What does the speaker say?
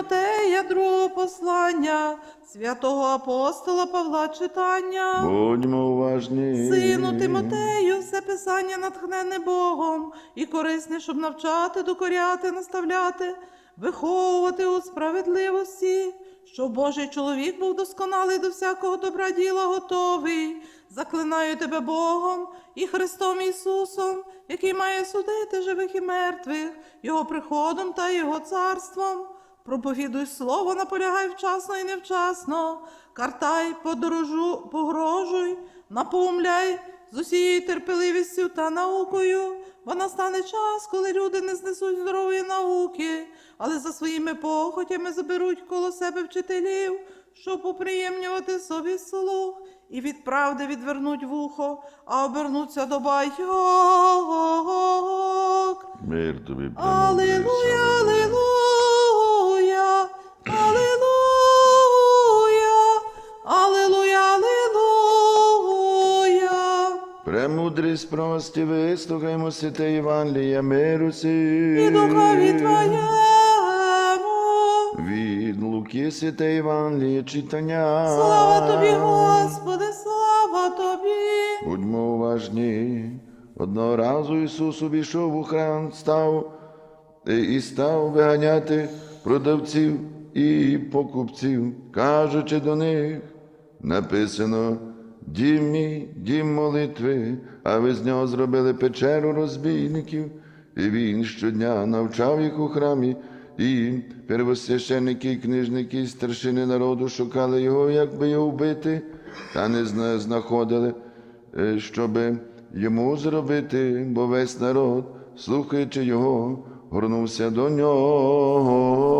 Тимотея, другого послання, святого апостола Павла читання. Будьмо уважні. Сину Тимотею, все писання натхнене Богом і корисне, щоб навчати, докоряти, наставляти, виховувати у справедливості, щоб Божий чоловік був досконалий до всякого добра діла готовий. Заклинаю тебе Богом і Христом Ісусом, який має судити живих і мертвих, Його приходом та Його царством. Проповідуй слово, наполягай вчасно і невчасно, картай, подорожу, погрожуй, напомляй з усією терпеливістю та наукою, бо настане час, коли люди не знесуть здорової науки, але за своїми похотями заберуть коло себе вчителів, щоб поприємнювати собі слух, і від правди відвернуть вухо, а обернуться до байок. Мир тобі, Алілуя, Премудрість прості, вислухаймо святе Євангелія миру сі. І духові Твоєму. Від Луки святе Євангеліє читання. Слава Тобі, Господи, слава Тобі. Будьмо уважні. Одного разу Ісус увійшов у храм, став е, і став виганяти продавців і покупців, кажучи до них, написано, дім мій, дім молитви, а ви з нього зробили печеру розбійників. І він щодня навчав їх у храмі, і первосвященники, книжники, старшини народу шукали його, як би його вбити, та не знаходили е, щоб йому зробити, бо весь народ, слухаючи його, горнувся до нього.